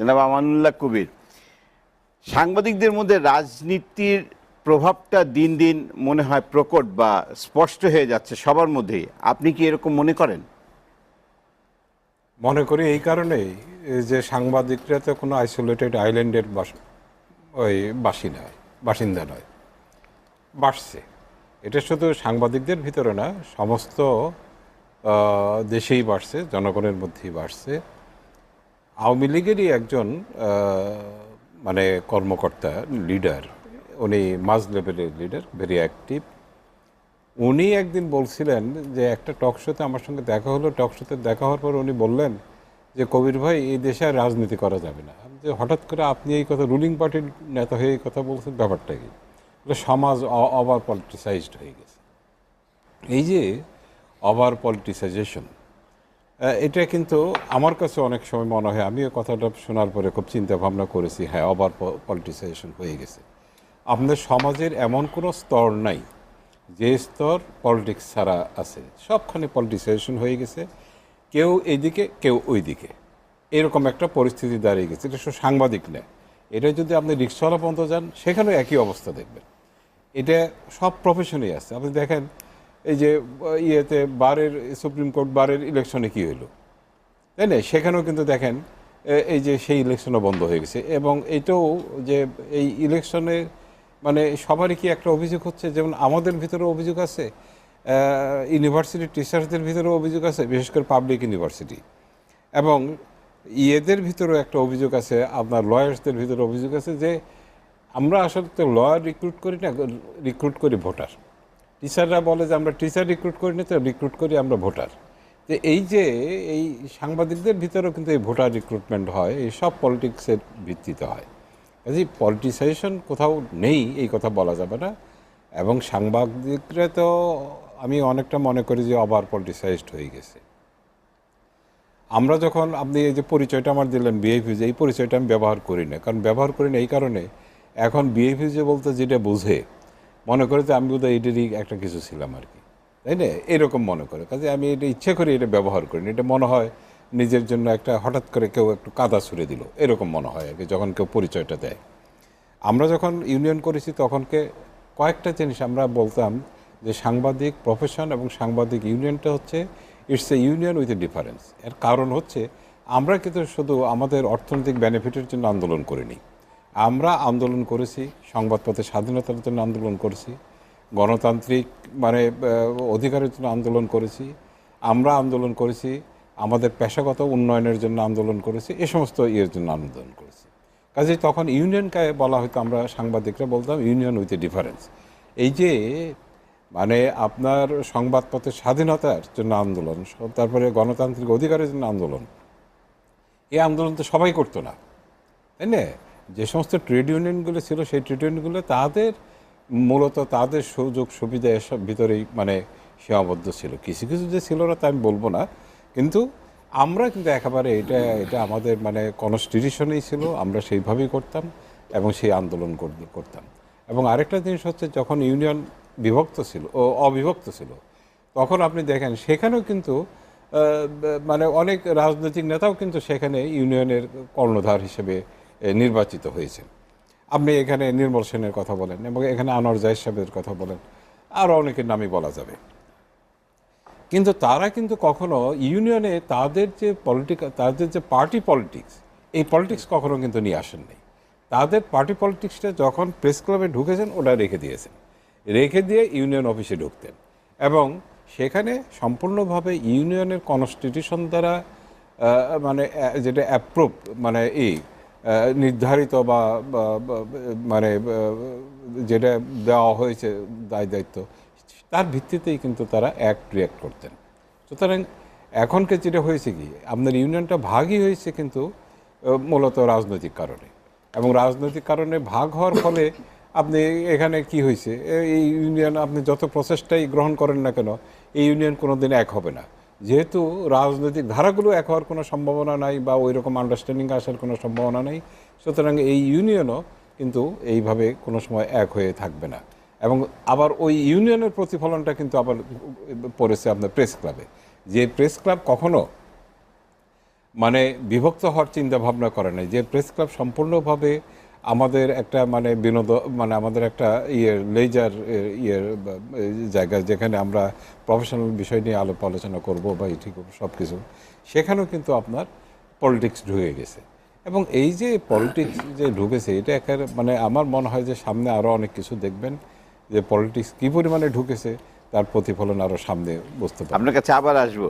জনাব আমানুল্লাহ কবির, সাংবাদিকদের মধ্যে রাজনীতির প্রভাবটা দিন দিন মনে হয় প্রকট বা স্পষ্ট হয়ে যাচ্ছে সবার মধ্যেই। আপনি কি এরকম মনে করেন? মনে করি এই কারণেই যে সাংবাদিকরা তো কোনো আইসোলেটেড আইল্যান্ডের বাস, ওই বাসী নয় বাসিন্দা নয়, বাসছে। এটা শুধু সাংবাদিকদের ভিতরে না, সমস্ত দেশেই বাড়ছে জনগণের মধ্যেই বাড়ছে আওয়ামী লীগেরই একজন মানে কর্মকর্তা লিডার উনি মাঝ লেভেলের লিডার ভেরি অ্যাক্টিভ উনি একদিন বলছিলেন যে, একটা টক শোতে আমার সঙ্গে দেখা হলো টক শোতে দেখা হওয়ার পর উনি বললেন যে, কবির ভাই, এই দেশে আর রাজনীতি করা যাবে না। যে, হঠাৎ করে আপনি এই কথা রুলিং পার্টির নেতা হয়ে এই কথা বলছেন, ব্যাপারটা কি? সমাজ ওভার পলিটিসাইজড হয়ে গেছে। এই যে ওভার পলিটিসাইজেশন এটা কিন্তু আমার কাছে অনেক সময় মনে হয়, আমিও কথাটা শোনার পরে খুব চিন্তা ভাবনা করেছি হ্যাঁ ওভার পলিটিসাইজেশন হয়ে গেছে। আপনাদের সমাজের এমন কোনো স্তর নাই যে স্তর পলিটিক্স ছাড়া আছে। সবখানে পলিটিসাইজেশন হয়ে গেছে, কেউ এইদিকে কেউ ওইদিকে। এরকম একটা পরিস্থিতি দাঁড়িয়ে গেছে, এটা শুধু সাংবাদিক নেয় এটা যদি আপনি রিক্সাওয়ালা পর্যন্ত যান, সেখানেও একই অবস্থা দেখবেন। এটা সব প্রফেশনেই আছে। আপনি দেখেন এই যে ইয়েতে বারের, সুপ্রিম কোর্ট বারের ইলেকশনে কি হলো তাই না? সেখানেও কিন্তু দেখেন এই যে সেই ইলেকশনও বন্ধ হয়ে গেছে। এবং এটাও যে এই ইলেকশনে মানে সবারই কি একটা অভিযোগ হচ্ছে? যেমন আমাদের ভিতরে অভিযোগ আছে ইউনিভার্সিটি টিচার্সদের ভিতরেও অভিযোগ আছে, বিশেষ করে পাবলিক ইউনিভার্সিটি। এবং ইয়েদের ভিতরেও একটা অভিযোগ আছে, আপনার লয়ার্সদের ভিতরে অভিযোগ আছে যে, আমরা আসলে তো লয়ার রিক্রুট করি না, রিক্রুট করি ভোটার। টিচাররা বলে যে, আমরা টিচার রিক্রুট করি না, তো রিক্রুট করি আমরা ভোটার। তো এই যে, এই সাংবাদিকদের ভিতরেও কিন্তু এই ভোটার রিক্রুটমেন্ট হয়, এই সব পলিটিক্সের ভিত্তিতে হয়। কাজে পলিটিসাইজেশন কোথাও নেই, এই কথা বলা যাবে না। এবং সাংবাদিকরা তো, আমি অনেকটা মনে করি যে আবার পলিটিসাইজড হয়ে গেছে। আমরা যখন, আপনি এই যে পরিচয়টা আমার দিলেন বিএফিউজ এই পরিচয়টা আমি ব্যবহার করি না। কারণ ব্যবহার করি না এই কারণে, এখন বিএফিউজে বলতে যেটা বোঝে মনে করে যে আমি বোধহয় এটারই একটা কিছু ছিলাম আর কি। তাই না? এরকম মনে করে। কাজে আমি এটা ইচ্ছে করে এটা ব্যবহার করি এটা মনে হয় নিজের জন্য একটা হঠাৎ করে কেউ একটু কাদা ছুড়ে দিল। এরকম মনে হয় আর কি, যখন কেউ পরিচয়টা দেয়। আমরা যখন ইউনিয়ন করেছি তখনকে কয়েকটা জিনিস আমরা বলতাম যে সাংবাদিক প্রফেশন এবং সাংবাদিক ইউনিয়নটা হচ্ছে it's a union with a difference এর কারণ হচ্ছে, আমরা কিন্তু শুধু আমাদের অর্থনৈতিক বেনিফিটের জন্য আন্দোলন করিনি। আমরা আন্দোলন করেছি সংবাদপত্রের স্বাধীনতার জন্য আন্দোলন করেছি, গণতান্ত্রিক মানে অধিকারের জন্য আন্দোলন করেছি, আমরা আন্দোলন করেছি, আমাদের পেশাগত উন্নয়নের জন্য আন্দোলন করেছি, এ সমস্ত ইয়ের জন্য আন্দোলন করেছি। কাজে তখন ইউনিয়নকে বলা হয়তো আমরা সাংবাদিকরা বলতাম, ইউনিয়ন উইথ এ ডিফারেন্স। এই যে মানে আপনার সংবাদপত্রের স্বাধীনতার জন্য আন্দোলন, তারপরে গণতান্ত্রিক অধিকারের জন্য আন্দোলন এই আন্দোলন তো সবাই করতো না, তাই না? যে সমস্ত ট্রেড ইউনিয়নগুলো ছিল সেই ট্রেড ইউনিয়নগুলো তাদের মূলত তাদের সুযোগ সুবিধা এসব ভিতরেই মানে সীমাবদ্ধ ছিল। কিছু কিছু যে ছিল না তা আমি বলব না। কিন্তু আমরা কিন্তু একেবারে এটা এটা আমাদের মানে কনস্টিটিউশনেই ছিল, আমরা সেইভাবেই করতাম এবং সেই আন্দোলন করতাম। এবং আরেকটা জিনিস হচ্ছে যখন ইউনিয়ন বিভক্ত ছিল, ও অবিভক্ত ছিল, তখন আপনি দেখেন সেখানেও কিন্তু মানে অনেক রাজনৈতিক নেতাও কিন্তু সেখানে ইউনিয়নের কর্ণধার হিসেবে নির্বাচিত হয়েছেন। আপনি এখানে নির্মল সেনের কথা বলেন এবং এখানে আনোয়ার জাহিদ সাহেবের কথা বলেন আরও অনেকের নামই বলা যাবে। কিন্তু তারা কিন্তু কখনো ইউনিয়নে তাদের যে পলিটিক্যাল তাদের যে পার্টি পলিটিক্স, এই পলিটিক্স কখনো কিন্তু নিয়ে আসেন নাই। তাদের পার্টি পলিটিক্সটা যখন প্রেস ক্লাবে ঢুকেছেন, ওটা রেখে দিয়েছেন। রেখে দিয়ে ইউনিয়ন অফিসে ঢুকতেন। এবং সেখানে সম্পূর্ণভাবে ইউনিয়নের কনস্টিটিউশন দ্বারা মানে যেটা অ্যাপ্রুভ মানে এই নির্ধারিত বা মানে যেটা দেওয়া হয়েছে দায় দায়িত্ব, তার ভিত্তিতেই কিন্তু তারা অ্যাক্ট রিয়াক্ট করতেন। সুতরাং এখনকে যেটা হয়েছে কি, আপনার ইউনিয়নটা ভাগই হয়েছে কিন্তু মূলত রাজনৈতিক কারণে। এবং রাজনৈতিক কারণে ভাগ হওয়ার ফলে আপনি এখানে কি হয়েছে, এই ইউনিয়ন আপনি যত প্রচেষ্টাই গ্রহণ করেন না কেন, এই ইউনিয়ন কোনো দিন এক হবে না। যেহেতু রাজনৈতিক ধারাগুলো এক হওয়ার কোনো সম্ভাবনা নাই বা ওই রকম আন্ডারস্ট্যান্ডিং আসার কোনো সম্ভাবনা নেই, সুতরাং এই ইউনিয়নও কিন্তু এইভাবে কোনো সময় এক হয়ে থাকবে না। এবং আবার ওই ইউনিয়নের প্রতিফলনটা কিন্তু আবার পড়েছে আপনার প্রেস ক্লাবে যে প্রেস ক্লাব কখনো মানে বিভক্ত হওয়ার চিন্তা ভাবনা করে নাই, যে প্রেস ক্লাব সম্পূর্ণভাবে আমাদের একটা মানে বিনোদ মানে আমাদের একটা ইয়ে লেজার ইয়ের জায়গা যেখানে আমরা প্রফেশনাল বিষয় নিয়ে আলোপ আলোচনা করব বা এটি করব সব কিছু সেখানেও কিন্তু আপনার পলিটিক্স ঢুকে গেছে। এবং এই যে পলিটিক্স যে ঢুকেছে, এটা একেবারে মানে আমার মনে হয় যে সামনে আরও অনেক কিছু দেখবেন যে পলিটিক্স কী পরিমাণে ঢুকেছে, তার প্রতিফলন আরও সামনে বুঝতে পারবেন আপনার কাছে আবার আসব।